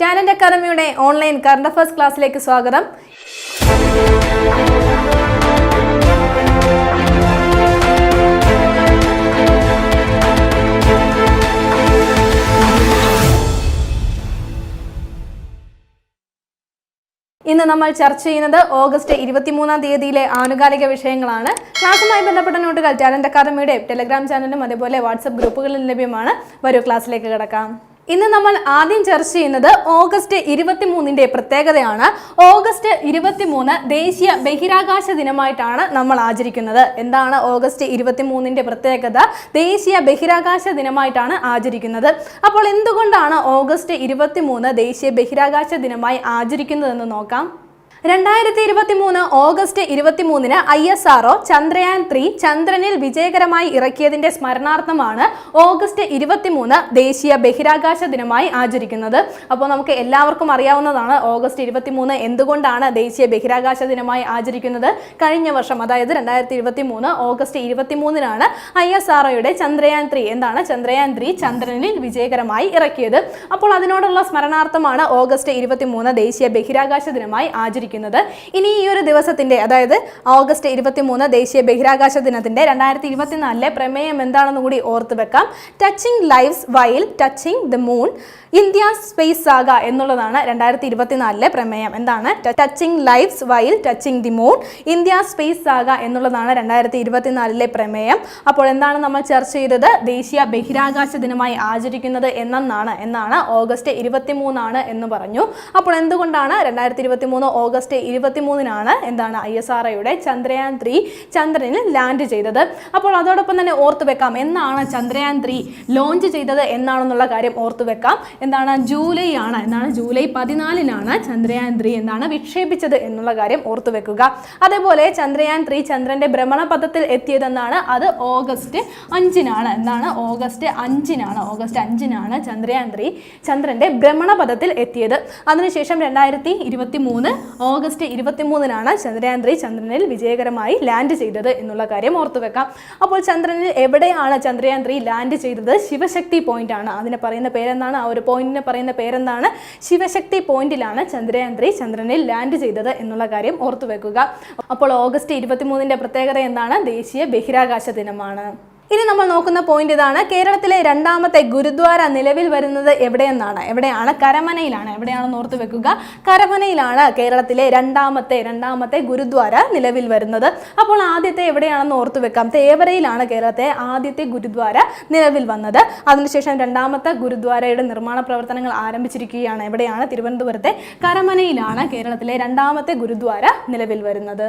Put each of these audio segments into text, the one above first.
Talent അക്കാദമിയുടെ online current affairs ക്ലാസ്സിലേക്ക് സ്വാഗതം. ഇന്ന് നമ്മൾ ചർച്ച ചെയ്യുന്നത് ഓഗസ്റ്റ് ഇരുപത്തിമൂന്നാം തീയതിയിലെ ആനുകാലിക വിഷയങ്ങളാണ്. ക്ലാസ്സുമായി ബന്ധപ്പെട്ട നോട്ടുകൾ ടാലന്റ് അക്കാദമിയുടെ ടെലഗ്രാം ചാനലും അതേപോലെ വാട്സപ്പ് ഗ്രൂപ്പുകളിലും ലഭ്യമാണ്. വരൂ ക്ലാസ്സിലേക്ക് കിടക്കാം. ഇന്ന് നമ്മൾ ആദ്യം ചർച്ച ചെയ്യുന്നത് ഓഗസ്റ്റ് ഇരുപത്തിമൂന്നിന്റെ പ്രത്യേകതയാണ്. ഓഗസ്റ്റ് ഇരുപത്തിമൂന്ന് ദേശീയ ബഹിരാകാശ ദിനമായിട്ടാണ് നമ്മൾ ആചരിക്കുന്നത്. എന്താണ് ഓഗസ്റ്റ് ഇരുപത്തിമൂന്നിന്റെ പ്രത്യേകത? ദേശീയ ബഹിരാകാശ ദിനമായിട്ടാണ് ആചരിക്കുന്നത്. അപ്പോൾ എന്തുകൊണ്ടാണ് ഓഗസ്റ്റ് ഇരുപത്തിമൂന്ന് ദേശീയ ബഹിരാകാശ ദിനമായി ആചരിക്കുന്നതെന്ന് നോക്കാം. രണ്ടായിരത്തി ഇരുപത്തി മൂന്ന് ഓഗസ്റ്റ് ഇരുപത്തി മൂന്നിന് I S R O Chandrayaan three ചന്ദ്രനിൽ വിജയകരമായി ഇറക്കിയതിന്റെ സ്മരണാർത്ഥമാണ് ഓഗസ്റ്റ് ഇരുപത്തി മൂന്ന് ദേശീയ ബഹിരാകാശ ദിനമായി ആചരിക്കുന്നത്. അപ്പോൾ നമുക്ക് എല്ലാവർക്കും അറിയാവുന്നതാണ് ഓഗസ്റ്റ് ഇരുപത്തി മൂന്ന് എന്തുകൊണ്ടാണ് ദേശീയ ബഹിരാകാശ ദിനമായി ആചരിക്കുന്നത്. കഴിഞ്ഞ വർഷം അതായത് രണ്ടായിരത്തി ഇരുപത്തി മൂന്ന് ഓഗസ്റ്റ് ഇരുപത്തി മൂന്നിനാണ് ഐ എസ് ആർഒയുടെ ചന്ദ്രയാൻ ത്രീ എന്താണ്? ചന്ദ്രയാൻ ത്രീ ചന്ദ്രനിൽ വിജയകരമായി ഇറക്കിയത്. അപ്പോൾ അതിനോടുള്ള സ്മരണാർത്ഥമാണ് ഓഗസ്റ്റ് ഇരുപത്തി മൂന്ന് ദേശീയ ബഹിരാകാശ ദിനമായി ആചരിക്കുന്നത്. ഇനി ഈ ഒരു ദിവസത്തിന്റെ അതായത് ഓഗസ്റ്റ് ഇരുപത്തി മൂന്ന് ദേശീയ ബഹിരാകാശ ദിനത്തിന്റെ രണ്ടായിരത്തി ഇരുപത്തിനാലിലെ പ്രമേയം എന്താണെന്ന് കൂടി ഓർത്ത് വെക്കാം. Touching lives while touching the moon India space saga എന്നുള്ളതാണ് രണ്ടായിരത്തി ഇരുപത്തിനാലിലെ പ്രമേയം. എന്താണ്? Touching lives while touching the moon India space saga എന്നുള്ളതാണ് രണ്ടായിരത്തി ഇരുപത്തിനാലിലെ പ്രമേയം. അപ്പോൾ എന്താണ് നമ്മൾ ചർച്ച ചെയ്തത്? ദേശീയ ബഹിരാകാശ ദിനമായി ആചരിക്കുന്നത് എന്നാണ് എന്നാണ് ഓഗസ്റ്റ് ഇരുപത്തിമൂന്നാണ് എന്ന് പറഞ്ഞു. അപ്പോൾ എന്തുകൊണ്ടാണ് രണ്ടായിരത്തി ഇരുപത്തി മൂന്ന് ഓഗസ്റ്റ് ഇരുപത്തിമൂന്നിനാണ് എന്താണ് ഐ എസ് ആർ ഒയുടെ ചന്ദ്രയാൻ ത്രീ ചന്ദ്രനിൽ ലാൻഡ് ചെയ്തത്? അപ്പോൾ അതോടൊപ്പം തന്നെ ഓർത്തു വെക്കാം എന്നാണ് ചന്ദ്രയാൻ ത്രീ ലോഞ്ച് ചെയ്തത് എന്നാണെന്നുള്ള കാര്യം ഓർത്തു വെക്കാം എന്താണ് ജൂലൈ ആണ് എന്നാണ് ജൂലൈ പതിനാലിനാണ് ചന്ദ്രയാൻ ത്രീ എന്താണ് വിക്ഷേപിച്ചത് എന്നുള്ള കാര്യം ഓർത്തു വെക്കുക. അതേപോലെ ചന്ദ്രയാൻ ത്രീ ചന്ദ്രന്റെ ഭ്രമണപഥത്തിൽ എത്തിയതെന്നാണ് അത് ഓഗസ്റ്റ് അഞ്ചിനാണ്. എന്താണ് ഓഗസ്റ്റ് അഞ്ചിനാണ് ഓഗസ്റ്റ് അഞ്ചിനാണ് ചന്ദ്രയാൻ ത്രീ ചന്ദ്രന്റെ ഭ്രമണപഥത്തിൽ എത്തിയത്. അതിനുശേഷം രണ്ടായിരത്തി ഇരുപത്തി മൂന്ന് ഓഗസ്റ്റ് ഇരുപത്തി മൂന്നിനാണ് ചന്ദ്രയാൻ ത്രീ ചന്ദ്രനിൽ വിജയകരമായി ലാൻഡ് ചെയ്തത് എന്നുള്ള കാര്യം ഓർത്തു വെക്കാം. അപ്പോൾ ചന്ദ്രനിൽ എവിടെയാണ് ചന്ദ്രയാൻ ത്രീ ലാൻഡ് ചെയ്തത്? ശിവശക്തി പോയിന്റ് ആണ് അതിനെ പറയുന്ന പേരെന്താണ്? ആ ഒരു പോയിന്റിനെ പറയുന്ന പേരെന്താണ്? ശിവശക്തി പോയിന്റിലാണ് ചന്ദ്രയാൻ ത്രീ ചന്ദ്രനിൽ ലാൻഡ് ചെയ്തത് എന്നുള്ള കാര്യം ഓർത്തു വെക്കുക അപ്പോൾ ഓഗസ്റ്റ് ഇരുപത്തിമൂന്നിന്റെ പ്രത്യേകത എന്താണ്? ദേശീയ ബഹിരാകാശ ദിനമാണ്. ഇനി നമ്മൾ നോക്കുന്ന പോയിന്റ് ഇതാണ്. കേരളത്തിലെ രണ്ടാമത്തെ ഗുരുദ്വാര നിലവിൽ വരുന്നത് എവിടെയെന്നാണ്? എവിടെയാണ്? കരമനയിലാണ്. എവിടെയാണെന്ന് ഓർത്ത് വെക്കുക. കരമനയിലാണ് കേരളത്തിലെ രണ്ടാമത്തെ രണ്ടാമത്തെ ഗുരുദ്വാര നിലവിൽ വരുന്നത്. അപ്പോൾ ആദ്യത്തെ എവിടെയാണെന്ന് ഓർത്ത് വെക്കാം. തേവരയിലാണ് കേരളത്തെ ആദ്യത്തെ ഗുരുദ്വാര നിലവിൽ വന്നത്. അതിനുശേഷം രണ്ടാമത്തെ ഗുരുദ്വാരയുടെ നിർമ്മാണ പ്രവർത്തനങ്ങൾ ആരംഭിച്ചിരിക്കുകയാണ്. എവിടെയാണ്? തിരുവനന്തപുരത്തെ കരമനയിലാണ് കേരളത്തിലെ രണ്ടാമത്തെ ഗുരുദ്വാര നിലവിൽ വരുന്നത്.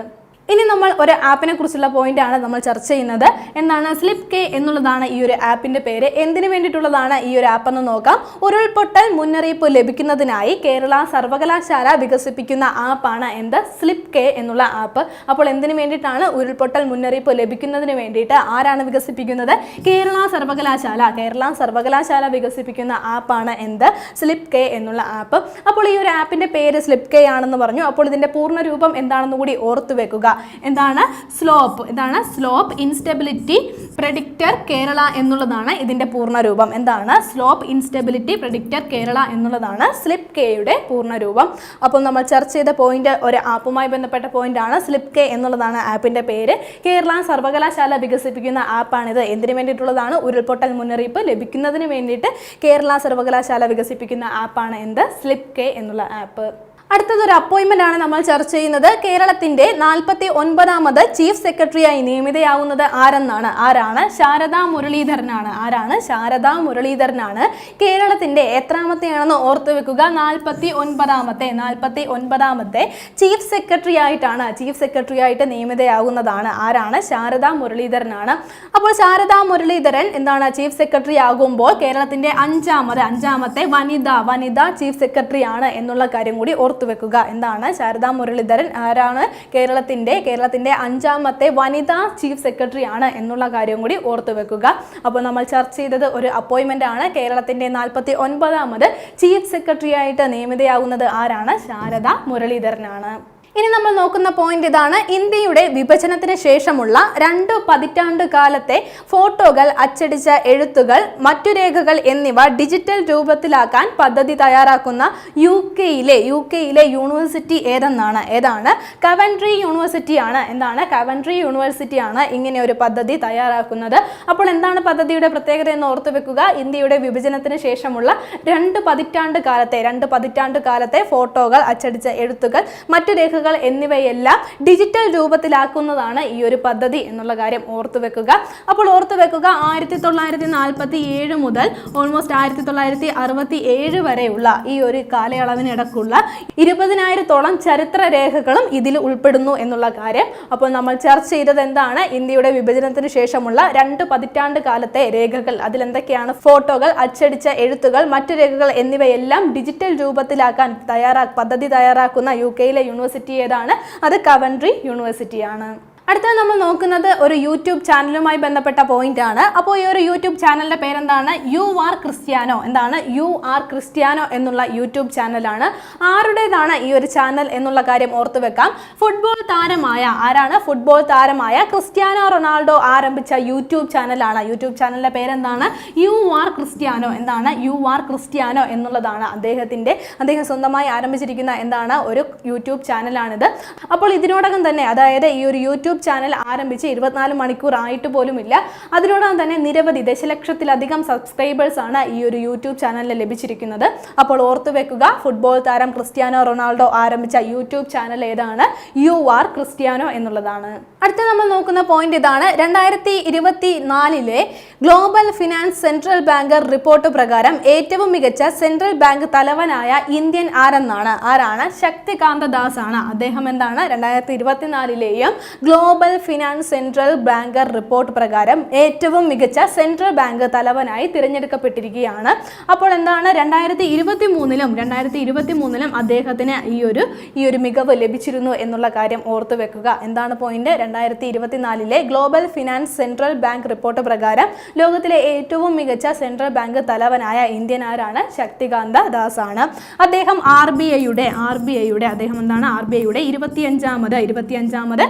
ഇനി നമ്മൾ ഒരു ആപ്പിനെ കുറിച്ചുള്ള പോയിന്റ് ആണ് നമ്മൾ ചർച്ച ചെയ്യുന്നത്. എന്താണ് സ്ലിപ്പ് കെ എന്നുള്ളതാണ് ഈ ഒരു ആപ്പിന്റെ പേര്. എന്തിനു വേണ്ടിയിട്ടുള്ളതാണ് ഈ ഒരു ആപ്പ് എന്ന് നോക്കാം. ഉരുൾപൊട്ടൽ മുന്നറിയിപ്പ് ലഭിക്കുന്നതിനായി കേരള സർവകലാശാല വികസിപ്പിക്കുന്ന ആപ്പാണ് എന്ത്? സ്ലിപ്പ് കെ എന്നുള്ള ആപ്പ് അപ്പോൾ എന്തിനു വേണ്ടിയിട്ടാണ് ഉരുൾപൊട്ടൽ മുന്നറിയിപ്പ് ലഭിക്കുന്നതിന് വേണ്ടിയിട്ട് ആരാണ് വികസിപ്പിക്കുന്നത്? കേരള സർവകലാശാല കേരള സർവകലാശാല വികസിപ്പിക്കുന്ന ആപ്പാണ് എന്ത്? സ്ലിപ്പ് കെ എന്നുള്ള ആപ്പ് അപ്പോൾ ഈ ഒരു ആപ്പിന്റെ പേര് സ്ലിപ്പ് കെ ആണെന്ന് പറഞ്ഞു. അപ്പോൾ ഇതിന്റെ പൂർണ രൂപം എന്താണെന്ന് കൂടി ഓർത്തു വെക്കുക. എന്താണ്? സ്ലോപ്പ് എന്താണ്? സ്ലോപ്പ് ഇൻസ്റ്റെബിലിറ്റി പ്രഡിക്റ്റർ കേരള എന്നുള്ളതാണ് ഇതിന്റെ പൂർണരൂപം. എന്താണ്? സ്ലോപ്പ് ഇൻസ്റ്റെബിലിറ്റി പ്രഡിക്റ്റർ കേരള എന്നുള്ളതാണ് സ്ലിപ്പ് കെയുടെ പൂർണരൂപം. അപ്പം നമ്മൾ ചർച്ച ചെയ്ത പോയിന്റ് ഒരു ആപ്പുമായി ബന്ധപ്പെട്ട പോയിന്റ് ആണ് സ്ലിപ്പ് കെ എന്നുള്ളതാണ് ആപ്പിന്റെ പേര്. കേരള സർവകലാശാല വികസിപ്പിക്കുന്ന ആപ്പാണിത് എന്തിനു വേണ്ടിയിട്ടുള്ളതാണ്? ഉരുൾപൊട്ടൽ മുന്നറിയിപ്പ് ലഭിക്കുന്നതിന് വേണ്ടിയിട്ട് കേരള സർവകലാശാല വികസിപ്പിക്കുന്ന ആപ്പാണ് എന്ത്? സ്ലിപ്പ് കെ എന്നുള്ള ആപ്പ് അടുത്തതൊരു അപ്പോയിന്റ്മെന്റ് ആണ് നമ്മൾ ചർച്ച ചെയ്യുന്നത്. കേരളത്തിന്റെ നാൽപ്പത്തി ഒൻപതാമത് ചീഫ് സെക്രട്ടറിയായി നിയമിതയാവുന്നത് ആരെന്നാണ്? ആരാണ്? ശാരദാ മുരളീധരനാണ്. ആരാണ്? ശാരദാ മുരളീധരനാണ്. കേരളത്തിന്റെ എത്രാമത്തെയാണെന്ന് ഓർത്തു വെക്കുക. നാൽപ്പത്തി ഒൻപതാമത്തെ നാൽപ്പത്തി ഒൻപതാമത്തെ ചീഫ് സെക്രട്ടറി ആയിട്ടാണ് ചീഫ് സെക്രട്ടറി ആയിട്ട് നിയമിതയാകുന്നതാണ് ആരാണ്? ശാരദാ മുരളീധരനാണ്. അപ്പോൾ ശാരദാ മുരളീധരൻ എന്താണ് ചീഫ് സെക്രട്ടറി ആകുമ്പോൾ കേരളത്തിന്റെ അഞ്ചാമത് അഞ്ചാമത്തെ വനിത വനിത ചീഫ് സെക്രട്ടറി ആണ് എന്നുള്ള കാര്യം കൂടി ഓർത്തു വെക്കുക. എന്താണ്? ശാരദാ മുരളീധരൻ ആരാണ്? കേരളത്തിന്റെ കേരളത്തിന്റെ അഞ്ചാമത്തെ വനിതാ ചീഫ് സെക്രട്ടറി ആണ് എന്നുള്ള കാര്യം കൂടി ഓർത്തുവെക്കുക അപ്പോൾ നമ്മൾ ചർച്ച ചെയ്തത് ഒരു അപ്പോയിന്റ്മെന്റ് ആണ്. കേരളത്തിന്റെ നാൽപ്പത്തി ഒൻപതാമത് ചീഫ് സെക്രട്ടറി ആയിട്ട് നിയമിതയാകുന്നത് ആരാണ്? ശാരദ മുരളീധരനാണ്. ഇനി നമ്മൾ നോക്കുന്ന പോയിന്റ് ഇതാണ് ഇന്ത്യയുടെ വിഭജനത്തിന് ശേഷമുള്ള രണ്ട് പതിറ്റാണ്ട് കാലത്തെ ഫോട്ടോകൾ അച്ചടിച്ച എഴുത്തുകൾ മറ്റു രേഖകൾ എന്നിവ ഡിജിറ്റൽ രൂപത്തിലാക്കാൻ പദ്ധതി തയ്യാറാക്കുന്ന യു കെയിലെ യു കെയിലെ യൂണിവേഴ്സിറ്റി ഏതെന്നാണ്? ഏതാണ്? കവൻട്രി യൂണിവേഴ്സിറ്റി ആണ്. എന്താണ്? കവൻട്രി യൂണിവേഴ്സിറ്റി ആണ് ഇങ്ങനെ ഒരു പദ്ധതി തയ്യാറാക്കുന്നത്. അപ്പോൾ എന്താണ് പദ്ധതിയുടെ പ്രത്യേകത എന്ന് ഓർത്തു വെക്കുക? ഇന്ത്യയുടെ വിഭജനത്തിന് ശേഷമുള്ള രണ്ട് പതിറ്റാണ്ട് കാലത്തെ രണ്ട് പതിറ്റാണ്ട് കാലത്തെ ഫോട്ടോകൾ അച്ചടിച്ച എഴുത്തുകൾ മറ്റു രേഖകൾ എന്നിവയെല്ലാം ഡിജിറ്റൽ രൂപത്തിലാക്കുന്നതാണ് ഈ ഒരു പദ്ധതി എന്നുള്ള കാര്യം ഓർത്തു വെക്കുക. അപ്പോൾ ഓർത്തു വെക്കുക ആയിരത്തി തൊള്ളായിരത്തി നാൽപ്പത്തി ഏഴ് മുതൽ ഓൾമോസ്റ്റ് ആയിരത്തി തൊള്ളായിരത്തി അറുപത്തി ഏഴ് വരെയുള്ള ഈ ഒരു കാലയളവിനിടക്കുള്ള ഇരുപതിനായിരത്തോളം ചരിത്ര രേഖകളും ഇതിൽ ഉൾപ്പെടുന്നു എന്നുള്ള കാര്യം അപ്പോൾ നമ്മൾ ചർച്ച ചെയ്തത് എന്താണ്? ഇന്ത്യയുടെ വിഭജനത്തിന് ശേഷമുള്ള രണ്ട് പതിറ്റാണ്ട് കാലത്തെ രേഖകൾ. അതിലെന്തൊക്കെയാണ് ഫോട്ടോകൾ അച്ചടിച്ച എഴുത്തുകൾ മറ്റു രേഖകൾ എന്നിവയെല്ലാം ഡിജിറ്റൽ രൂപത്തിലാക്കാൻ തയ്യാറാ പദ്ധതി തയ്യാറാക്കുന്ന യു കെയിലെ യൂണിവേഴ്സിറ്റി ഏതാണ്? അത് കവൻട്രി യൂണിവേഴ്സിറ്റിയാണ് അടുത്തത് നമ്മൾ നോക്കുന്നത് ഒരു യൂട്യൂബ് ചാനലുമായി ബന്ധപ്പെട്ട പോയിന്റ് ആണ്. അപ്പോൾ ഈ ഒരു യൂട്യൂബ് ചാനലിന്റെ പേരെന്താണ്? U R Cristiano. എന്താണ്? യു ആർ ക്രിസ്ത്യാനോ എന്നുള്ള യൂട്യൂബ് ചാനലാണ്. ആരുടേതാണ് ഈ ഒരു ചാനൽ എന്നുള്ള കാര്യം ഓർത്തു വെക്കാം. ഫുട്ബോൾ താരമായ ആരാണ്? ഫുട്ബോൾ താരമായ ക്രിസ്ത്യാനോ റൊണാൾഡോ ആരംഭിച്ച യൂട്യൂബ് ചാനലാണ്. യൂട്യൂബ് ചാനലിന്റെ പേരെന്താണ്? U R Cristiano. എന്താണ്? യു ആർ ക്രിസ്ത്യാനോ എന്നുള്ളതാണ് അദ്ദേഹത്തിന്റെ അദ്ദേഹം സ്വന്തമായി ആരംഭിച്ചിരിക്കുന്ന എന്താണ്? ഒരു യൂട്യൂബ് ചാനലാണിത്. അപ്പോൾ ഇതിനോടകം തന്നെ അതായത് ഈ ഒരു യൂട്യൂബ് ചാനൽ ആരംഭിച്ച് ഇരുപത്തിനാല് മണിക്കൂർ ആയിട്ട് പോലുമില്ല. അതിനോടകം തന്നെ നിരവധി ദശലക്ഷത്തിലധികം സബ്സ്ക്രൈബേഴ്സ് ആണ് ഈ ഒരു യൂട്യൂബ് ചാനലിൽ ലഭിച്ചിരിക്കുന്നത്. അപ്പോൾ ഓർത്തു വെക്കുക ഫുട്ബോൾ താരം ക്രിസ്ത്യാനോ റൊണാൾഡോ ആരംഭിച്ച യൂട്യൂബ് ചാനൽ ഏതാണ്? യു ആർ ക്രിസ്ത്യാനോ എന്നുള്ളതാണ്. അടുത്ത നമ്മൾ നോക്കുന്ന പോയിന്റ് ഇതാണ്. രണ്ടായിരത്തി ഇരുപത്തി നാലിലെ global finance central bank report പ്രകാരം ഏറ്റവും മികച്ച സെൻട്രൽ ബാങ്ക് തലവനായ ഇന്ത്യൻ ആരെന്നാണ്? ആരാണ്? ശക്തികാന്ത ദാസ് ആണ് അദ്ദേഹം എന്താണ്? രണ്ടായിരത്തി ഇരുപത്തിനാലിലെയും global finance central banker report പ്രകാരം ഏറ്റവും മികച്ച സെൻട്രൽ ബാങ്ക് തലവനായി തിരഞ്ഞെടുക്കപ്പെട്ടിരിക്കുകയാണ്. അപ്പോൾ എന്താണ് രണ്ടായിരത്തി ഇരുപത്തി മൂന്നിലും രണ്ടായിരത്തി ഇരുപത്തി മൂന്നിലും അദ്ദേഹത്തിന് ഈ ഒരു ഈ ഒരു മികവ് ലഭിച്ചിരുന്നു എന്നുള്ള കാര്യം ഓർത്തു വെക്കുക. എന്താണ് പോയിന്റ് രണ്ടായിരത്തി ഇരുപത്തിനാലിലെ global finance central bank report പ്രകാരം ലോകത്തിലെ ഏറ്റവും മികച്ച സെൻട്രൽ ബാങ്ക് തലവനായ ഇന്ത്യൻ ആരാണ്? ശക്തികാന്ത ദാസ് ആണ് അദ്ദേഹം ആർ ബി ഐയുടെ ആർ ബി ഐയുടെ അദ്ദേഹം എന്താണ്? ആർ ബി ഐയുടെ ഇരുപത്തിയഞ്ചാമത് ഇരുപത്തിയഞ്ചാമത്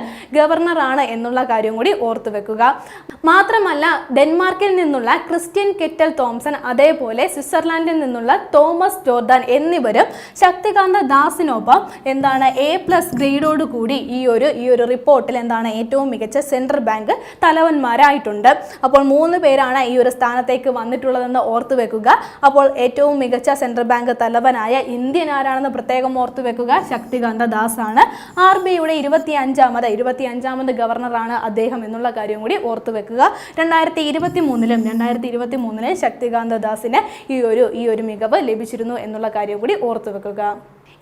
ഗവർണറാണ് എന്നുള്ള കാര്യം കൂടി ഓർത്തു വെക്കുക. മാത്രമല്ല ഡെൻമാർക്കിൽ നിന്നുള്ള ക്രിസ്ത്യൻ കെറ്റൽ തോംസൺ അതേപോലെ സ്വിറ്റ്സർലാൻഡിൽ നിന്നുള്ള തോമസ് ജോർദാൻ എന്നിവരും ശക്തികാന്ത ദാസിനൊപ്പം എന്താണ് എ പ്ലസ് ഗ്രേഡോട് കൂടി ഈ ഒരു ഈ ഒരു റിപ്പോർട്ടിൽ എന്താണ് ഏറ്റവും മികച്ച സെൻട്രൽ ബാങ്ക് തലവന്മാരായിട്ടുണ്ട്. അപ്പോൾ മൂന്ന് പേരാണ് ഈ ഒരു സ്ഥാനത്തേക്ക് വന്നിട്ടുള്ളതെന്ന് ഓർത്തു വെക്കുക. അപ്പോൾ ഏറ്റവും മികച്ച സെൻട്രൽ ബാങ്ക് തലവനായ ഇന്ത്യൻ ആരാണെന്ന് പ്രത്യേകം ഓർത്തു വെക്കുക. ശക്തികാന്ത ദാസ് ആണ് ആർ ബി ഐയുടെ ഇരുപത്തി അഞ്ചാമത് ഇരുപത്തി അഞ്ചാമത് ഗവർണറാണ് അദ്ദേഹം എന്നുള്ള കാര്യം കൂടി ഓർത്തു വെക്കുക. രണ്ടായിരത്തി ഇരുപത്തി മൂന്നിലും രണ്ടായിരത്തി ഇരുപത്തി മൂന്നിലും ശക്തികാന്ത ദാസിന് ഈ ഒരു ഈ ഒരു മികവ് ലഭിച്ചിരുന്നു എന്നുള്ള കാര്യം കൂടി ഓർത്തു വെക്കുക.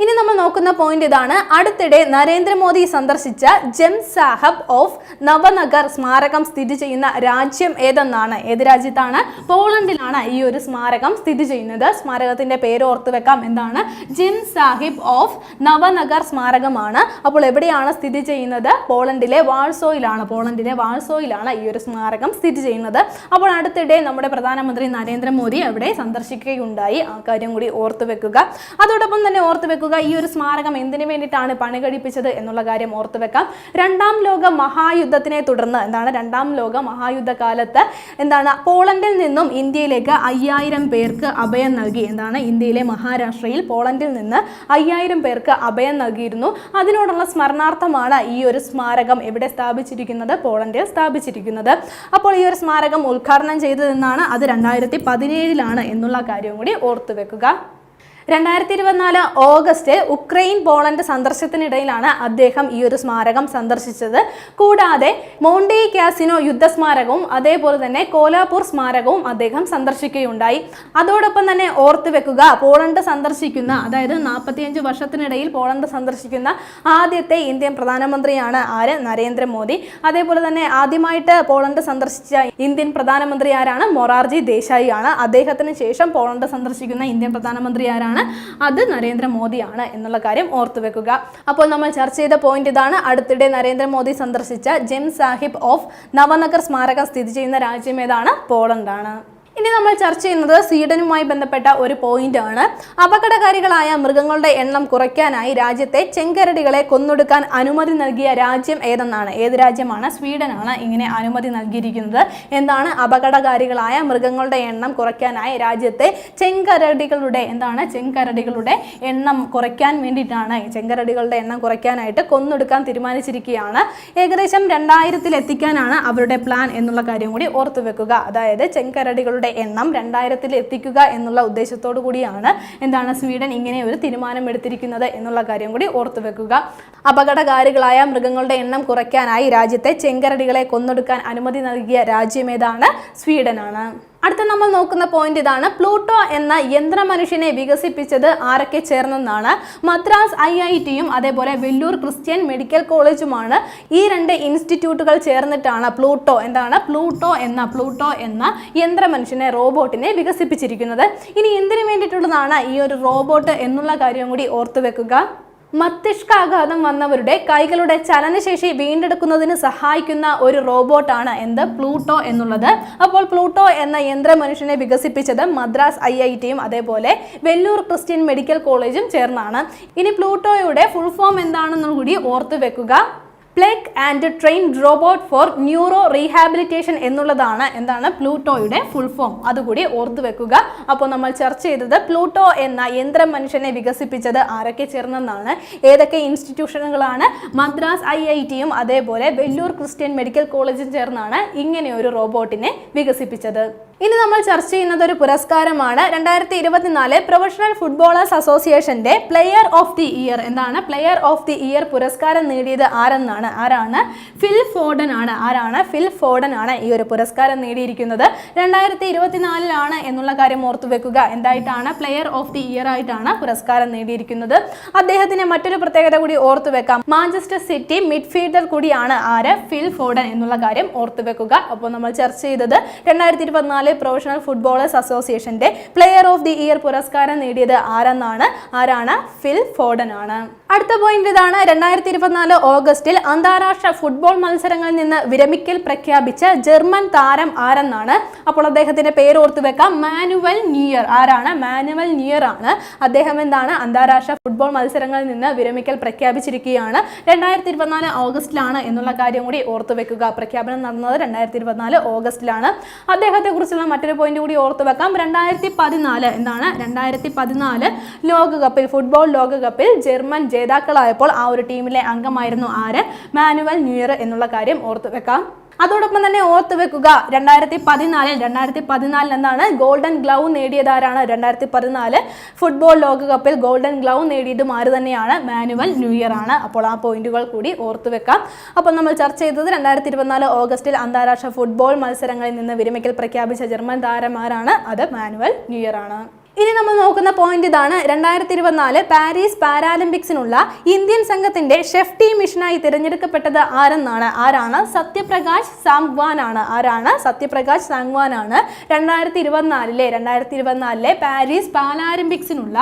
ഇനി നമ്മൾ നോക്കുന്ന പോയിന്റ് ഇതാണ്. അടുത്തിടെ നരേന്ദ്രമോദി സന്ദർശിച്ച ജം സാഹബ് ഓഫ് നവനഗർ സ്മാരകം സ്ഥിതി ചെയ്യുന്ന രാജ്യം ഏതെന്നാണ്? ഏത് രാജ്യത്താണ്? പോളണ്ടിലാണ് ഈ ഒരു സ്മാരകം സ്ഥിതി ചെയ്യുന്നത്. സ്മാരകത്തിന്റെ പേര് ഓർത്തു വെക്കാം. എന്താണ്? ജിം സാഹിബ് ഓഫ് നവനഗർ സ്മാരകമാണ്. അപ്പോൾ എവിടെയാണ് സ്ഥിതി ചെയ്യുന്നത്? പോളണ്ടിലെ വാൾസോയിലാണ്. പോളണ്ടിലെ വാൾസോയിലാണ് ഈ ഒരു സ്മാരകം സ്ഥിതി ചെയ്യുന്നത്. അപ്പോൾ അടുത്തിടെ നമ്മുടെ പ്രധാനമന്ത്രി നരേന്ദ്രമോദി അവിടെ സന്ദർശിക്കുകയുണ്ടായി. ആ കാര്യം കൂടി ഓർത്തു വെക്കുക. അതോടൊപ്പം തന്നെ ഓർത്തു വെക്കുക ഈ ഒരു സ്മാരകം എന്തിനു വേണ്ടിയിട്ടാണ് പണി കഴിപ്പിച്ചത് എന്നുള്ള കാര്യം ഓർത്തു വെക്കാം. രണ്ടാം ലോക മഹായുദ്ധത്തിനെ തുടർന്ന് എന്താണ് രണ്ടാം ലോക മഹായുദ്ധ കാലത്ത് എന്താണ് പോളണ്ടിൽ നിന്നും ഇന്ത്യയിലേക്ക് അയ്യായിരം പേർക്ക് അഭയം നൽകി. എന്താണ് ഇന്ത്യയിലെ മഹാരാഷ്ട്രയിൽ പോളണ്ടിൽ നിന്ന് അയ്യായിരം പേർക്ക് അഭയം നൽകിയിരുന്നു. അതിനോടുള്ള സ്മരണാർത്ഥമാണ് ഈ ഒരു സ്മാരകം എവിടെ സ്ഥാപിച്ചിരിക്കുന്നത് പോളണ്ടിൽ സ്ഥാപിച്ചിരിക്കുന്നത്. അപ്പോൾ ഈ ഒരു സ്മാരകം ഉദ്ഘാടനം ചെയ്തതെന്നാണ് അത് രണ്ടായിരത്തി പതിനേഴിലാണ് എന്നുള്ള കാര്യം കൂടി ഓർത്തു വെക്കുക. രണ്ടായിരത്തി ഇരുപത്തിനാല് ഓഗസ്റ്റ് ഉക്രൈൻ പോളണ്ട് സന്ദർശനത്തിനിടയിലാണ് അദ്ദേഹം ഈ ഒരു സ്മാരകം സന്ദർശിച്ചത്. കൂടാതെ മോണ്ടി കാസിനോ യുദ്ധസ്മാരകവും അതേപോലെ തന്നെ കോലാപൂർ സ്മാരകവും അദ്ദേഹം സന്ദർശിക്കുകയുണ്ടായി. അതോടൊപ്പം തന്നെ ഓർത്തു വെക്കുക പോളണ്ട് സന്ദർശിക്കുന്ന അതായത് നാൽപ്പത്തിയഞ്ച് വർഷത്തിനിടയിൽ പോളണ്ട് സന്ദർശിക്കുന്ന ആദ്യത്തെ ഇന്ത്യൻ പ്രധാനമന്ത്രിയാണ് ആര്? നരേന്ദ്രമോദി. അതേപോലെ തന്നെ ആദ്യമായിട്ട് പോളണ്ട് സന്ദർശിച്ച ഇന്ത്യൻ പ്രധാനമന്ത്രി ആരാണ്? മൊറാർജി ദേശായി ആണ് അദ്ദേഹത്തിന് ശേഷം പോളണ്ട് സന്ദർശിക്കുന്ന ഇന്ത്യൻ പ്രധാനമന്ത്രി ആരാണ്? അത് നരേന്ദ്രമോദിയാണ് എന്നുള്ള കാര്യം ഓർത്തു വെക്കുക. അപ്പോൾ നമ്മൾ ചർച്ച ചെയ്ത പോയിന്റ് ഇതാണ്. അടുത്തിടെ നരേന്ദ്രമോദി സന്ദർശിച്ച ജെം സാഹിബ് ഓഫ് നവനഗർ സ്മാരകം സ്ഥിതി ചെയ്യുന്ന രാജ്യം ഏതാണ്? പോളണ്ടാണ് ഇനി നമ്മൾ ചർച്ച ചെയ്യുന്നത് സ്വീഡനുമായി ബന്ധപ്പെട്ട ഒരു പോയിന്റ് ആണ്. അപകടകാരികളായ മൃഗങ്ങളുടെ എണ്ണം കുറയ്ക്കാനായി രാജ്യത്തെ ചെങ്കരടികളെ കൊന്നൊടുക്കാൻ അനുമതി നൽകിയ രാജ്യം ഏതെന്നാണ്? ഏത് രാജ്യമാണ്? സ്വീഡനാണ് ഇങ്ങനെ അനുമതി നൽകിയിരിക്കുന്നത്. എന്താണ് അപകടകാരികളായ മൃഗങ്ങളുടെ എണ്ണം കുറയ്ക്കാനായി രാജ്യത്തെ ചെങ്കരടികളുടെ എന്താണ് ചെങ്കരടികളുടെ എണ്ണം കുറയ്ക്കാൻ വേണ്ടിയിട്ടാണ് ചെങ്കരടികളുടെ എണ്ണം കുറയ്ക്കാനായിട്ട് കൊന്നൊടുക്കാൻ തീരുമാനിച്ചിരിക്കുകയാണ്. ഏകദേശം രണ്ടായിരത്തിൽ എത്തിക്കാനാണ് അവരുടെ പ്ലാൻ എന്നുള്ള കാര്യം കൂടി ഓർത്തു വെക്കുക അതായത് ചെങ്കരടികളുടെ എണ്ണം രണ്ടായിരത്തിൽ എത്തിക്കുക എന്നുള്ള ഉദ്ദേശത്തോടു കൂടിയാണ് എന്താണ് സ്വീഡൻ ഇങ്ങനെ ഒരു തീരുമാനം എടുത്തിരിക്കുന്നത് എന്നുള്ള കാര്യം കൂടി ഓർത്തു വെക്കുക. അപകടകാരികളായ മൃഗങ്ങളുടെ എണ്ണം കുറയ്ക്കാനായി രാജ്യത്തെ ചെങ്കരടികളെ കൊന്നൊടുക്കാൻ അനുമതി നൽകിയ രാജ്യമേതാണ് സ്വീഡനാണ്. അടുത്ത നമ്മൾ നോക്കുന്ന പോയിന്റ് ഇതാണ്. പ്ലൂട്ടോ എന്ന യന്ത്രമനുഷ്യനെ വികസിപ്പിച്ചത് ആരൊക്കെ ചേർന്നെന്നാണ്. മദ്രാസ് ഐ ഐ ടിയും അതേപോലെ വെല്ലൂർ ക്രിസ്ത്യൻ മെഡിക്കൽ കോളേജുമാണ് ഈ രണ്ട് ഇൻസ്റ്റിറ്റ്യൂട്ടുകൾ ചേർന്നിട്ടാണ് പ്ലൂട്ടോ എന്താണ്? പ്ലൂട്ടോ എന്ന പ്ലൂട്ടോ എന്ന യന്ത്രമനുഷ്യനെ റോബോട്ടിനെ വികസിപ്പിച്ചിരിക്കുന്നത്. ഇനി എന്തിനു വേണ്ടിയിട്ടുള്ളതാണ് ഈ ഒരു റോബോട്ട് എന്നുള്ള കാര്യം കൂടി ഓർത്തു വെക്കുക. മസ്തിഷ്കാഘാതം വന്നവരുടെ കൈകളുടെ ചലനശേഷി വീണ്ടെടുക്കുന്നതിന് സഹായിക്കുന്ന ഒരു റോബോട്ടാണ് എന്ത്? പ്ലൂട്ടോ എന്നുള്ളത്. അപ്പോൾ പ്ലൂട്ടോ എന്ന യന്ത്ര മനുഷ്യനെ വികസിപ്പിച്ചത് മദ്രാസ് ഐ ഐ ടിയും അതേപോലെ വെല്ലൂർ ക്രിസ്ത്യൻ മെഡിക്കൽ കോളേജും ചേർന്നാണ്. ഇനി പ്ലൂട്ടോയുടെ ഫുൾ ഫോം എന്താണെന്നും കൂടി ഓർത്തു വെക്കുക. Plug and train robot for neuro rehabilitation എന്നുള്ളതാണ്. എന്താണ്? പ്ലൂട്ടോയുടെ ഫുൾ ഫോം അതുകൂടി ഓർത്തു വെക്കുക. അപ്പോൾ നമ്മൾ ചർച്ച ചെയ്തത് പ്ലൂട്ടോ എന്ന യന്ത്ര മനുഷ്യനെ വികസിപ്പിച്ചത് ആരൊക്കെ ചേർന്നെന്നാണ്. ഏതൊക്കെ ഇൻസ്റ്റിറ്റ്യൂഷനുകളാണ് മദ്രാസ് ഐ ഐ ടിയും അതേപോലെ വെല്ലൂർ ക്രിസ്ത്യൻ മെഡിക്കൽ കോളേജും ചേർന്നാണ് ഇങ്ങനെ ഒരു റോബോട്ടിനെ വികസിപ്പിച്ചത്. ഇനി നമ്മൾ ചർച്ച ചെയ്യുന്നത് ഒരു പുരസ്കാരമാണ്. രണ്ടായിരത്തി ഇരുപത്തിനാല് പ്രൊഫഷണൽ ഫുട്ബോളേഴ്സ് അസോസിയേഷന്റെ പ്ലെയർ ഓഫ് ദി ഇയർ. എന്താണ് പ്ലെയർ ഓഫ് ദി ഇയർ? പുരസ്കാരം നേടിയത് ആരെന്നാണ്? ആരാണ്? ഫിൽ ഫോർഡൻ ആണ്. ആരാണ്? ഫിൽ ഫോർഡൻ ആണ് ഈ ഒരു പുരസ്കാരം നേടിയിരിക്കുന്നത്. രണ്ടായിരത്തി ഇരുപത്തിനാലിലാണ് എന്നുള്ള കാര്യം ഓർത്തു വെക്കുക. എന്തായിട്ടാണ്? പ്ലെയർ ഓഫ് ദി ഇയർ ആയിട്ടാണ് പുരസ്കാരം നേടിയിരിക്കുന്നത്. അദ്ദേഹത്തിന് മറ്റൊരു പ്രത്യേകത കൂടി ഓർത്തു വെക്കാം. മാഞ്ചസ്റ്റർ സിറ്റി മിഡ്ഫീൽഡർ കൂടിയാണ് ആര്? ഫിൽ ഫോർഡൻ എന്നുള്ള കാര്യം ഓർത്തു വെക്കുക. അപ്പോൾ നമ്മൾ ചർച്ച ചെയ്തത് രണ്ടായിരത്തി ഇരുപത്തിനാല് പ്രൊഫഷണൽ ഫുട്ബോളേഴ്സ് അസോസിയേഷന്റെ പ്ലെയർ ഓഫ് ദി ഇയർ പുരസ്കാരം നേടിയത് ആരെന്നാണ്? ആരാണ്? ഫിൽ ഫോർഡൻ ആണ്. അടുത്ത പോയിന്റ് ഇതാണ്. രണ്ടായിരത്തി ഇരുപത്തിനാല് ഓഗസ്റ്റിൽ അന്താരാഷ്ട്ര ഫുട്ബോൾ മത്സരങ്ങളിൽ നിന്ന് വിരമിക്കൽ പ്രഖ്യാപിച്ച ജർമ്മൻ താരം ആരെന്നാണ്? അപ്പോൾ അദ്ദേഹത്തിന്റെ പേര് ഓർത്തു വെക്കാം. Manuel Neuer. ആരാണ്? മാനുവൽ നിയർ ആണ്. അദ്ദേഹം എന്താണ്? അന്താരാഷ്ട്ര ഫുട്ബോൾ മത്സരങ്ങളിൽ നിന്ന് വിരമിക്കൽ പ്രഖ്യാപിച്ചിരിക്കുകയാണ്. രണ്ടായിരത്തി ഇരുപത്തിനാല് ഓഗസ്റ്റിലാണ് എന്നുള്ള കാര്യം കൂടി ഓർത്തു വെക്കുക. പ്രഖ്യാപനം നടന്നത് രണ്ടായിരത്തി ഇരുപത്തിനാല് ഓഗസ്റ്റിലാണ്. അദ്ദേഹത്തെ കുറിച്ചുള്ള മറ്റൊരു പോയിന്റ് കൂടി ഓർത്തു വെക്കാം. രണ്ടായിരത്തി പതിനാല് എന്താണ്? രണ്ടായിരത്തി പതിനാല് ലോകകപ്പിൽ ഫുട്ബോൾ ലോകകപ്പിൽ ജർമ്മൻ ജേതാക്കളായപ്പോൾ ആ ഒരു ടീമിലെ അംഗമായിരുന്നു ആര്? മാനുവൽ ന്യൂയർ എന്നുള്ള കാര്യം ഓർത്തു വെക്കാം. അതോടൊപ്പം തന്നെ ഓർത്ത് വെക്കുക രണ്ടായിരത്തി പതിനാലിൽ രണ്ടായിരത്തി പതിനാലിൽ എന്താണ് ഗോൾഡൻ ഗ്ലൗ നേടിയതാരാണ്? രണ്ടായിരത്തി പതിനാല് ഫുട്ബോൾ ലോകകപ്പിൽ ഗോൾഡൻ ഗ്ലൗ നേടിയതും ആര് തന്നെയാണ്? മാനുവൽ ന്യൂ ഇയർ ആണ്. അപ്പോൾ ആ പോയിന്റുകൾ കൂടി ഓർത്തു വെക്കാം. അപ്പോൾ നമ്മൾ ചർച്ച ചെയ്തത് രണ്ടായിരത്തി ഇരുപത്തിനാല് ഓഗസ്റ്റിൽ അന്താരാഷ്ട്ര ഫുട്ബോൾ മത്സരങ്ങളിൽ നിന്ന് വിരമിക്കൽ പ്രഖ്യാപിച്ച ജർമ്മൻ താരമാരാണ് അത് മാനുവൽ ന്യൂ ഇയർ ആണ്. ഇനി നമ്മൾ നോക്കുന്ന പോയിന്റ് ഇതാണ്. രണ്ടായിരത്തി ഇരുപത്തിനാല് പാരീസ് പാരാലിമ്പിക്സിനുള്ള ഇന്ത്യൻ സംഘത്തിന്റെ ഷെഫ് ടീം മിഷനായി തിരഞ്ഞെടുക്കപ്പെട്ടത് ആരെന്നാണ്? ആരാണ്? സത്യപ്രകാശ് സാങ്വാൻ ആണ് ആരാണ്? സത്യപ്രകാശ് സാങ്വാൻ ആണ് രണ്ടായിരത്തി ഇരുപത്തിനാലിലെ രണ്ടായിരത്തി ഇരുപത്തിനാലിലെ പാരീസ് പാരാലിമ്പിക്സിനുള്ള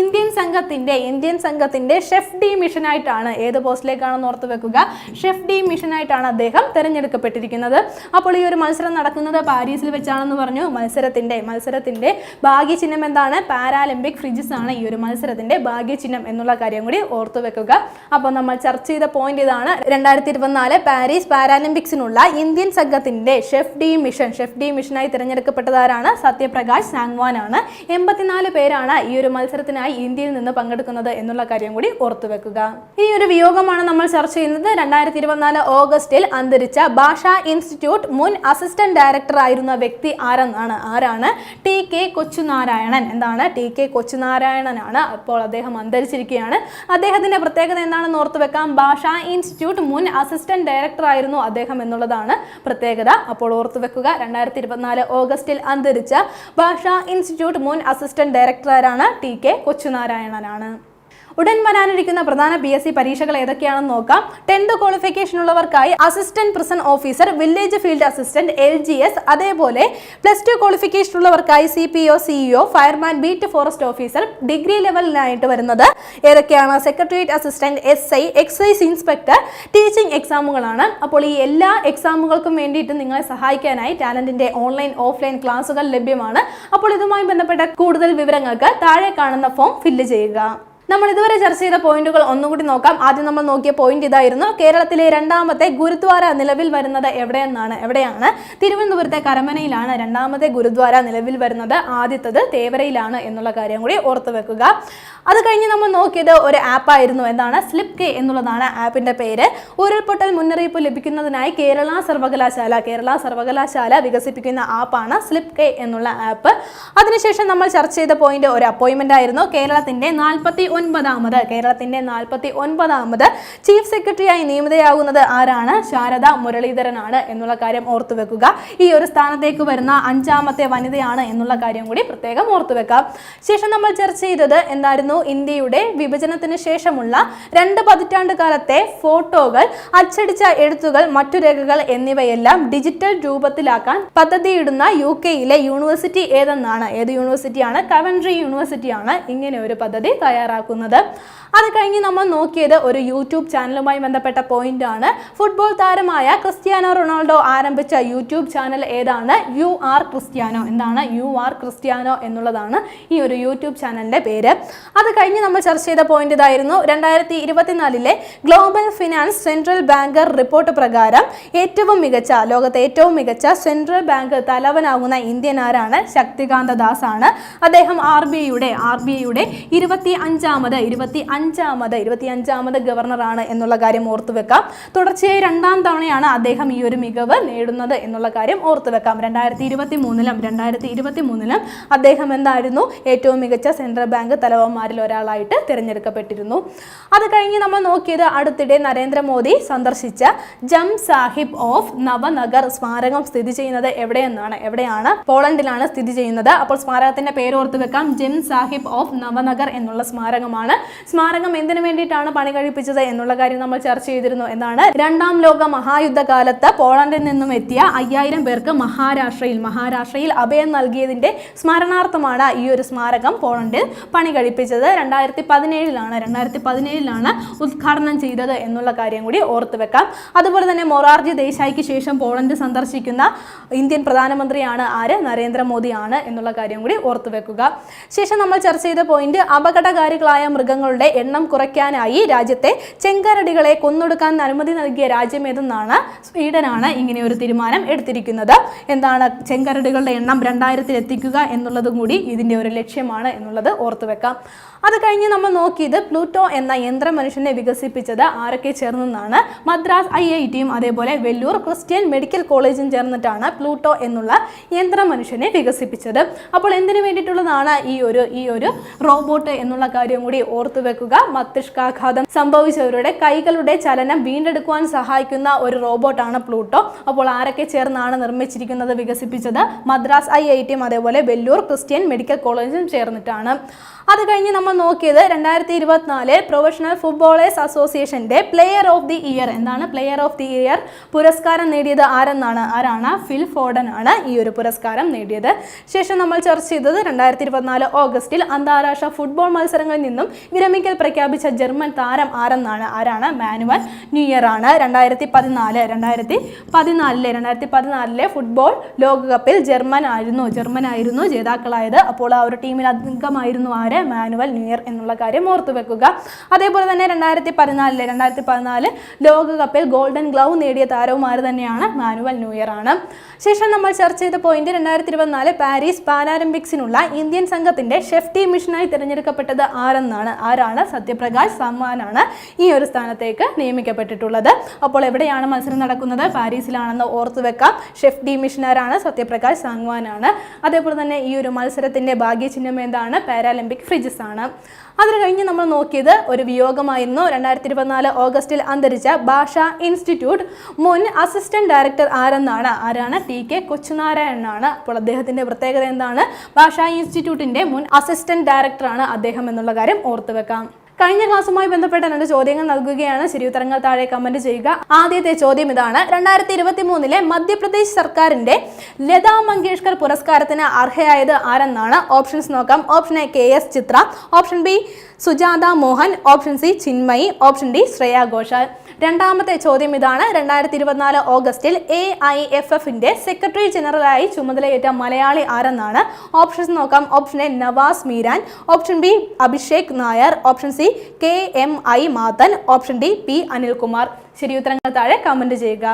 ഇന്ത്യൻ സംഘത്തിന്റെ ഇന്ത്യൻ സംഘത്തിന്റെ ഷെഫ് ടീം മിഷനായിട്ടാണ് ഏത് പോസ്റ്റിലേക്കാണെന്ന് ഓർത്ത് വെക്കുക. ഷെഫ് ടീം മിഷനായിട്ടാണ് അദ്ദേഹം തിരഞ്ഞെടുക്കപ്പെട്ടിരിക്കുന്നത്. അപ്പോൾ ഈ ഒരു മത്സരം നടക്കുന്നത് പാരീസിൽ വെച്ചാണെന്ന് പറഞ്ഞു. മത്സരത്തിന്റെ മത്സരത്തിന്റെ ഭാഗ്യചിഹ്നം എന്താണ് പാരാലിമ്പിക് ഫ്രിഡ്ജസ് ആണ് ഈ ഒരു മത്സരത്തിന്റെ ഭാഗ്യചിഹ്നം എന്നുള്ള കാര്യം കൂടി ഓർത്തു വെക്കുക. അപ്പോൾ നമ്മൾ ചർച്ച ചെയ്ത പോയിന്റ് ഇതാണ് രണ്ടായിരത്തി ഇരുപത്തിനാല് പാരീസ് പാരാലിമ്പിക്സിനുള്ള ഇന്ത്യൻ സംഘത്തിന്റെ chef de mission. Chef de മിഷനായി തിരഞ്ഞെടുക്കപ്പെട്ടതാരാണ് സത്യപ്രകാശ് സാങ്വാൻ ആണ്. എൺപത്തിനാല് പേരാണ് ഈ ഒരു മത്സരത്തിനായി ഇന്ത്യയിൽ നിന്ന് പങ്കെടുക്കുന്നത് എന്നുള്ള കാര്യം കൂടി ഓർത്തു വെക്കുക. ഈ ഒരു വിയോഗമാണ് നമ്മൾ ചർച്ച ചെയ്യുന്നത്. രണ്ടായിരത്തി ഇരുപത്തിനാല് ഓഗസ്റ്റിൽ അന്തരിച്ച ഭാഷാ ഇൻസ്റ്റിറ്റ്യൂട്ട് മുൻ അസിസ്റ്റന്റ് ഡയറക്ടർ ആയിരുന്ന വ്യക്തി ആരെന്നാണ്? ആരാണ്? T K Kochunarayanan. എന്താണ് ടി കെ കൊച്ചുനാരായണനാണ് അപ്പോൾ അദ്ദേഹം അന്തരിച്ചിരിക്കുകയാണ്. അദ്ദേഹത്തിന്റെ പ്രത്യേകത എന്താണെന്ന് ഓർത്ത് വെക്കാം. ഭാഷ ഇൻസ്റ്റിറ്റ്യൂട്ട് മുൻ അസിസ്റ്റന്റ് ഡയറക്ടർ ആയിരുന്നു അദ്ദേഹം എന്നുള്ളതാണ് പ്രത്യേകത. അപ്പോൾ ഓർത്ത് വെക്കുക രണ്ടായിരത്തി ഇരുപത്തിനാല് ഓഗസ്റ്റിൽ അന്തരിച്ച ഭാഷ ഇൻസ്റ്റിറ്റ്യൂട്ട് മുൻ അസിസ്റ്റന്റ് ഡയറക്ടറാണ് ടി കെ കൊച്ചുനാരായണനാണ്. ഉടൻ വരാനിരിക്കുന്ന പ്രധാന പി എസ് സി പരീക്ഷകൾ ഏതൊക്കെയാണെന്ന് നോക്കാം. Tenth qualification ഉള്ളവർക്കായി assistant prison officer village field assistant L G S അതേപോലെ plus two qualification ഉള്ളവർക്കായി C P O CEO fireman beat forest officer degree ലെവലിനായിട്ട് വരുന്നത് ഏതൊക്കെയാണ്? Secretariat assistant S I excise inspector teaching എക്സാമുകളാണ് അപ്പോൾ ഈ എല്ലാ എക്സാമുകൾക്കും വേണ്ടിയിട്ട് നിങ്ങളെ സഹായിക്കാനായി ടാലന്റിന്റെ ഓൺലൈൻ ഓഫ്ലൈൻ ക്ലാസുകൾ ലഭ്യമാണ്. അപ്പോൾ ഇതുമായി ബന്ധപ്പെട്ട കൂടുതൽ വിവരങ്ങൾക്ക് താഴെ കാണുന്ന ഫോം ഫില്ല് ചെയ്യുക. നമ്മൾ ഇതുവരെ ചർച്ച ചെയ്ത പോയിന്റുകൾ ഒന്നുകൂടി നോക്കാം. ആദ്യം നമ്മൾ നോക്കിയ പോയിന്റ് ഇതായിരുന്നു. കേരളത്തിലെ രണ്ടാമത്തെ ഗുരുദ്വാര നിലവിൽ വരുന്നത് എവിടെയെന്നാണ്? എവിടെയാണ്? തിരുവനന്തപുരത്തെ കരമനയിലാണ് രണ്ടാമത്തെ ഗുരുദ്വാര നിലവിൽ വരുന്നത്. ആദ്യത്തത് തേവരയിലാണ് എന്നുള്ള കാര്യം കൂടി ഓർത്തു വെക്കുക. അത് കഴിഞ്ഞ് നമ്മൾ നോക്കിയത് ഒരു ആപ്പായിരുന്നു എന്താണ്? സ്ലിപ്പ് കെ എന്നുള്ളതാണ് ആപ്പിന്റെ പേര്. ഉരുൾപൊട്ടൽ മുന്നറിയിപ്പ് ലഭിക്കുന്നതിനായി കേരള സർവകലാശാല കേരള സർവകലാശാല വികസിപ്പിക്കുന്ന ആപ്പാണ് സ്ലിപ്പ് കെ എന്നുള്ള ആപ്പ് അതിനുശേഷം നമ്മൾ ചർച്ച ചെയ്ത പോയിന്റ് ഒരു അപ്പോയിന്റ്മെന്റ് ആയിരുന്നു. കേരളത്തിന്റെ നാൽപ്പത്തി ഒൻപതാമത് കേരളത്തിന്റെ നാൽപ്പത്തി ഒൻപതാമത് ചീഫ് സെക്രട്ടറിയായി നിയമിതയാകുന്നത് ആരാണ്? ശാരദ മുരളീധരനാണ് എന്നുള്ള കാര്യം ഓർത്തു വെക്കുക. ഈ ഒരു സ്ഥാനത്തേക്ക് വരുന്ന അഞ്ചാമത്തെ വനിതയാണ് എന്നുള്ള കാര്യം കൂടി പ്രത്യേകം ഓർത്തു വെക്കാം. ശേഷം നമ്മൾ ചർച്ച ചെയ്തത് എന്തായിരുന്നു? ഇന്ത്യയുടെ വിഭജനത്തിന് ശേഷമുള്ള രണ്ട് പതിറ്റാണ്ട് കാലത്തെ ഫോട്ടോകൾ അച്ചടിച്ച എഴുത്തുകൾ മറ്റു രേഖകൾ എന്നിവയെല്ലാം ഡിജിറ്റൽ രൂപത്തിലാക്കാൻ പദ്ധതിയിടുന്ന യു കെയിലെ യൂണിവേഴ്സിറ്റി ഏതെന്നാണ്? ഏത് യൂണിവേഴ്സിറ്റിയാണ്? കവൻട്രി യൂണിവേഴ്സിറ്റിയാണ് ഇങ്ങനെ ഒരു പദ്ധതി തയ്യാറാക്കുന്നത് അത് കഴിഞ്ഞ് നമ്മൾ നോക്കിയത് ഒരു യൂട്യൂബ് ചാനലുമായി ബന്ധപ്പെട്ട പോയിന്റ് ആണ്. ഫുട്ബോൾ താരമായ ക്രിസ്ത്യാനോ റൊണാൾഡോ ആരംഭിച്ച യൂട്യൂബ് ചാനൽ ഏതാണ്? U R Cristiano. എന്താണ്? യു ആർ ക്രിസ്ത്യാനോ എന്നുള്ളതാണ് ഈ ഒരു യൂട്യൂബ് ചാനലിന്റെ പേര്. അത് കഴിഞ്ഞ് നമ്മൾ ചർച്ച ചെയ്ത പോയിന്റ് ഇതായിരുന്നു. രണ്ടായിരത്തി ഇരുപത്തിനാലിലെ global finance central banker report പ്രകാരം ഏറ്റവും മികച്ച ലോകത്തെ ഏറ്റവും മികച്ച സെൻട്രൽ ബാങ്ക് തലവനാകുന്ന ഇന്ത്യൻ ആരാണ്? ശക്തികാന്ത ദാസ് ആണ്. അദ്ദേഹം ആർ ബി ഐയുടെ ആർ ബി ഐയുടെ ഇരുപത്തി അഞ്ചാമത് ഇരുപത്തി അഞ്ചാമത് ഇരുപത്തി അഞ്ചാമത് ഗവർണറാണ് എന്നുള്ള കാര്യം ഓർത്തു വെക്കാം. തുടർച്ചയായി രണ്ടാം തവണയാണ് അദ്ദേഹം ഈ ഒരു മികവ് നേടുന്നത് എന്നുള്ള കാര്യം ഓർത്തു വെക്കാം. രണ്ടായിരത്തി ഇരുപത്തി മൂന്നിലും രണ്ടായിരത്തി ഇരുപത്തി മൂന്നിലും അദ്ദേഹം എന്തായിരുന്നു? ഏറ്റവും മികച്ച സെൻട്രൽ ബാങ്ക് തലവന്മാരിൽ ഒരാളായിട്ട് തിരഞ്ഞെടുക്കപ്പെട്ടിരുന്നു. അത് കഴിഞ്ഞ് നമ്മൾ നോക്കിയത് അടുത്തിടെ നരേന്ദ്രമോദി സന്ദർശിച്ച ജം സാഹിബ് ഓഫ് നവനഗർ സ്മാരകം സ്ഥിതി ചെയ്യുന്നത് എവിടെയെന്നാണ് എവിടെയാണ്? പോളണ്ടിലാണ് സ്ഥിതി ചെയ്യുന്നത്. അപ്പോൾ സ്മാരകത്തിന്റെ പേര് ഓർത്ത് വെക്കാം. ജം സാഹിബ് ഓഫ് നവനഗർ എന്നുള്ള സ്മാരകമാണ്. സ്മാരകം എന്തിനു വേണ്ടിയിട്ടാണ് പണി കഴിപ്പിച്ചത് എന്നുള്ള കാര്യം നമ്മൾ ചർച്ച ചെയ്തിരുന്നു എന്നാണ് രണ്ടാം ലോക മഹായുദ്ധ കാലത്ത് പോളണ്ടിൽ നിന്നും എത്തിയ അയ്യായിരം പേർക്ക് മഹാരാഷ്ട്രയിൽ മഹാരാഷ്ട്രയിൽ അഭയം നൽകിയതിന്റെ സ്മരണാർത്ഥമാണ് ഈ ഒരു സ്മാരകം പോളണ്ടിൽ പണി കഴിപ്പിച്ചത്. രണ്ടായിരത്തി പതിനേഴിലാണ് രണ്ടായിരത്തി പതിനേഴിലാണ് ഉദ്ഘാടനം ചെയ്തത് എന്നുള്ള കാര്യം കൂടി ഓർത്തു വെക്കാം. അതുപോലെ തന്നെ മൊറാർജി ദേശായിക്ക് ശേഷം പോളണ്ട് സന്ദർശിക്കുന്ന ഇന്ത്യൻ പ്രധാനമന്ത്രിയാണ് ആര്? നരേന്ദ്രമോദിയാണ് എന്നുള്ള കാര്യം കൂടി ഓർത്തു വെക്കുക. ശേഷം നമ്മൾ ചർച്ച ചെയ്ത പോയിന്റ് അപകടകാരികളായ മൃഗങ്ങളുടെ എണ്ണം കുറയ്ക്കാനായി രാജ്യത്തെ ചെങ്കരടികളെ കൊന്നൊടുക്കാൻ അനുമതി നൽകിയ രാജ്യമേതെന്നാണ് സ്വീഡനാണ് ഇങ്ങനെ ഒരു തീരുമാനം എടുത്തിരിക്കുന്നത്. എന്താണ് ചെങ്കരടികളുടെ എണ്ണം രണ്ടായിരത്തിൽ എത്തിക്കുക എന്നുള്ളതും കൂടി ഇതിന്റെ ഒരു ലക്ഷ്യമാണ് എന്നുള്ളത് ഓർത്തു വെക്കാം. അത് കഴിഞ്ഞ് നമ്മൾ നോക്കിയത് പ്ലൂട്ടോ എന്ന യന്ത്ര മനുഷ്യനെ വികസിപ്പിച്ചത് ആരൊക്കെ ചേർന്നെന്നാണ് മദ്രാസ് ഐ ഐ ടിയും അതേപോലെ വെല്ലൂർ ക്രിസ്ത്യൻ മെഡിക്കൽ കോളേജും ചേർന്നിട്ടാണ് പ്ലൂട്ടോ എന്നുള്ള യന്ത്ര മനുഷ്യനെ വികസിപ്പിച്ചത്. അപ്പോൾ എന്തിനു വേണ്ടിയിട്ടുള്ളതാണ് ഈ ഒരു ഈ ഒരു റോബോട്ട് എന്നുള്ള കാര്യം കൂടി ഓർത്തു വെക്കുക. മസ്തിഷ്കാഘാതം സംഭവിച്ചവരുടെ കൈകളുടെ ചലനം വീണ്ടെടുക്കുവാൻ സഹായിക്കുന്ന ഒരു റോബോട്ടാണ് പ്ലൂട്ടോ. അപ്പോൾ ആരൊക്കെ ചേർന്നാണ് നിർമ്മിച്ചിരിക്കുന്നത് വികസിപ്പിച്ചത്? മദ്രാസ് ഐ ഐ ടിയും അതേപോലെ വെല്ലൂർ ക്രിസ്ത്യൻ മെഡിക്കൽ കോളേജും ചേർന്നിട്ടാണ്. അത് കഴിഞ്ഞ് നമ്മൾ നോക്കിയത് രണ്ടായിരത്തി ഇരുപത്തിനാല് പ്രൊഫഷണൽ ഫുട്ബോളേഴ്സ് അസോസിയേഷന്റെ പ്ലെയർ ഓഫ് ദി ഇയർ എന്താണ് പ്ലെയർ ഓഫ് ദി ഇയർ പുരസ്കാരം നേടിയത് ആരെന്നാണ്? ആരാണ്? ഫിൽ ഫോർഡൻ ആണ് ഈ ഒരു പുരസ്കാരം നേടിയത്. ശേഷം നമ്മൾ ചർച്ച ചെയ്തത് രണ്ടായിരത്തി ഇരുപത്തിനാല് ഓഗസ്റ്റിൽ അന്താരാഷ്ട്ര ഫുട്ബോൾ മത്സരങ്ങളിൽ നിന്നും വിരമിക്കൽ പ്രഖ്യാപിച്ച ജർമ്മൻ താരം ആരെന്നാണ്? ആരാണ്? മാനുവൽ ന്യൂ ഇയർ ആണ്. രണ്ടായിരത്തി പതിനാല് രണ്ടായിരത്തി പതിനാലിലെ രണ്ടായിരത്തി പതിനാലിലെ ഫുട്ബോൾ ലോകകപ്പിൽ ജർമ്മൻ ആയിരുന്നു. ജർമ്മൻ ആയിരുന്നു ജേതാക്കളായത്. അപ്പോൾ ആ ഒരു ടീമിൽ അംഗമായിരുന്നു ആര്? മാനുവൽ ഇയർ എന്നുള്ള കാര്യം ഓർത്തു വെക്കുക. അതേപോലെ തന്നെ രണ്ടായിരത്തി പതിനാലിലെ രണ്ടായിരത്തി പതിനാല് ലോകകപ്പിൽ ഗോൾഡൻ ഗ്ലൗ നേടിയ താരവുമാർ തന്നെയാണ് മാനുവൽ ന്യൂ ഇയർ ആണ്. ശേഷം നമ്മൾ ചർച്ച ചെയ്ത പോയിന്റ് രണ്ടായിരത്തി ഇരുപത്തിനാല് പാരീസ് പാരാലിമ്പിക്സിനുള്ള ഇന്ത്യൻ സംഘത്തിന്റെ ഷെഫ് ടീം മിഷനായി തിരഞ്ഞെടുക്കപ്പെട്ടത് ആരെന്നാണ്? ആരാണ്? സത്യപ്രകാശ് സമ്മാനാണ് ഈ ഒരു സ്ഥാനത്തേക്ക് നിയമിക്കപ്പെട്ടിട്ടുള്ളത്. അപ്പോൾ എവിടെയാണ് മത്സരം നടക്കുന്നത്? പാരീസിലാണെന്ന് ഓർത്തു വെക്കാം. ഷെഫ് ഡി മിഷനാരാണ് സത്യപ്രകാശ് സാങ്വാനാണ് അതേപോലെ തന്നെ ഈ ഒരു മത്സരത്തിന്റെ ഭാഗ്യചിഹ്നം എന്താണ്? പാരാലിമ്പിക് ഫ്രിഡ്ജസ് ആണ്. അതിന് കഴിഞ്ഞ് നമ്മൾ നോക്കിയത് ഒരു വിയോഗമായിരുന്നു. രണ്ടായിരത്തി ഇരുപത്തിനാല് ഓഗസ്റ്റിൽ അന്തരിച്ച ഭാഷ ഇൻസ്റ്റിറ്റ്യൂട്ട് മുൻ അസിസ്റ്റന്റ് ഡയറക്ടർ ആരെന്നാണ്? ആരാണ്? ടി കെ കൊച്ചുനാരായണനാണ്. അപ്പോൾ അദ്ദേഹത്തിന്റെ പ്രത്യേകത എന്താണ്? ഭാഷ ഇൻസ്റ്റിറ്റ്യൂട്ടിന്റെ മുൻ അസിസ്റ്റന്റ് ഡയറക്ടറാണ് അദ്ദേഹം എന്നുള്ള കാര്യം ഓർത്തു വെക്കാം കഴിഞ്ഞ ക്ലാസ്സുമായി ബന്ധപ്പെട്ട രണ്ട് ചോദ്യങ്ങൾ നൽകുകയാണ്. ശരിയുത്തരങ്ങൾ താഴെ കമന്റ് ചെയ്യുക. ആദ്യത്തെ ചോദ്യം ഇതാണ്. രണ്ടായിരത്തി ഇരുപത്തി മൂന്നിലെ മധ്യപ്രദേശ് സർക്കാരിന്റെ ലതാ മങ്കേഷ്കർ പുരസ്കാരത്തിന് അർഹയായത് ആരെന്നാണ്? ഓപ്ഷൻസ് നോക്കാം. Option A K S Chithra. Option B Sujatha Mohan. Option C Chinmayi. Option D Shreya Ghoshal. രണ്ടാമത്തെ ചോദ്യം ഇതാണ്. രണ്ടായിരത്തി ഇരുപത്തിനാല് ഓഗസ്റ്റിൽ എ ഐ എഫ് എഫിന്റെ സെക്രട്ടറി ജനറലായി ചുമതലയേറ്റ മലയാളി ആരെന്നാണ്? ഓപ്ഷൻസ് നോക്കാം. Option A Navas Meeran. Option B Abhishek Nair. Option C K M I Mathan option D P Anilkumar. ശരി ഉത്തരങ്ങൾ താഴെ കമന്റ് ചെയ്യുക.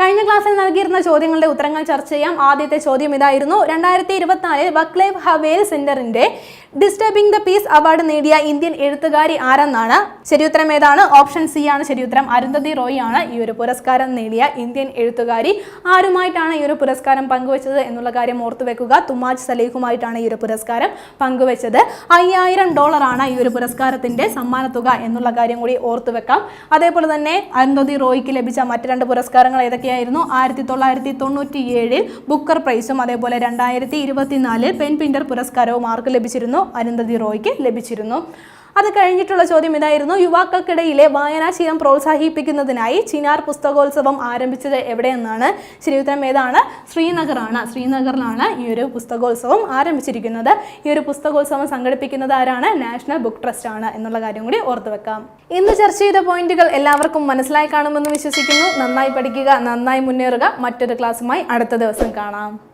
കഴിഞ്ഞ ക്ലാസ്സിൽ നൽകിയിരുന്ന ചോദ്യങ്ങളുടെ ഉത്തരങ്ങൾ ചർച്ച ചെയ്യാം. ആദ്യത്തെ ചോദ്യം ഇതായിരുന്നു. രണ്ടായിരത്തി ഇരുപത്തിനാലിൽ വക്ലേവ് ഹവേൽ സെന്ററിന്റെ ഡിസ്റ്റർബിംഗ് ദ പീസ് അവാർഡ് നേടിയ ഇന്ത്യൻ എഴുത്തുകാരി ആരെന്നാണ്? ശരിയുത്തരം ഏതാണ്? ഓപ്ഷൻ സി ആണ്. ശരിയുത്തരം അരുന്ധതി റോയ് ആണ്. ഈ ഒരു പുരസ്കാരം നേടിയ ഇന്ത്യൻ എഴുത്തുകാരി ആരുമായിട്ടാണ് ഈ ഒരു പുരസ്കാരം പങ്കുവച്ചത് എന്നുള്ള കാര്യം ഓർത്തു വെക്കുക. തുമാജ് സലീഖുമായിട്ടാണ് ഈ ഒരു പുരസ്കാരം പങ്കുവച്ചത്. അയ്യായിരം ഡോളറാണ് ഈ ഒരു പുരസ്കാരത്തിന്റെ സമ്മാനത്തുക എന്നുള്ള കാര്യം കൂടി ഓർത്തു വെക്കാം. അതേപോലെ തന്നെ അരുന്ധതി റോയ്ക്ക് ലഭിച്ച മറ്റ് രണ്ട് പുരസ്കാരങ്ങൾ ഏതൊക്കെയായിരുന്നു ആയിരത്തി തൊള്ളായിരത്തി തൊണ്ണൂറ്റി ഏഴിൽ ബുക്കർ പ്രൈസും അതേപോലെ രണ്ടായിരത്തി ഇരുപത്തിനാലിൽ പെൻ പിൻഡർ പുരസ്കാരവും ആർക്ക് ലഭിച്ചിരുന്നു? അരുന്ധതി റോയ്ക്ക് ലഭിച്ചിരുന്നു. അത് കഴിഞ്ഞിട്ടുള്ള ചോദ്യം ഇതായിരുന്നു. യുവാക്കൾക്കിടയിലെ വായനാശീലം പ്രോത്സാഹിപ്പിക്കുന്നതിനായി ചിനാർ പുസ്തകോത്സവം ആരംഭിച്ചത് എവിടെയെന്നാണ്? ശരിയുത്തരം ഏതാണ്? ശ്രീനഗറാണ്. ശ്രീനഗറിലാണ് ഈ ഒരു പുസ്തകോത്സവം ആരംഭിച്ചിരിക്കുന്നത്. ഈ ഒരു പുസ്തകോത്സവം സംഘടിപ്പിക്കുന്നത് ആരാണ്? നാഷണൽ ബുക്ക് ട്രസ്റ്റ് ആണ് എന്നുള്ള കാര്യം കൂടി ഓർത്തു വെക്കാം. ഇന്ന് ചർച്ച ചെയ്ത പോയിന്റുകൾ എല്ലാവർക്കും മനസ്സിലായി കാണുമെന്ന് വിശ്വസിക്കുന്നു. നന്നായി പഠിക്കുക നന്നായി മുന്നേറുക. മറ്റൊരു ക്ലാസ്സുമായി അടുത്ത ദിവസം കാണാം.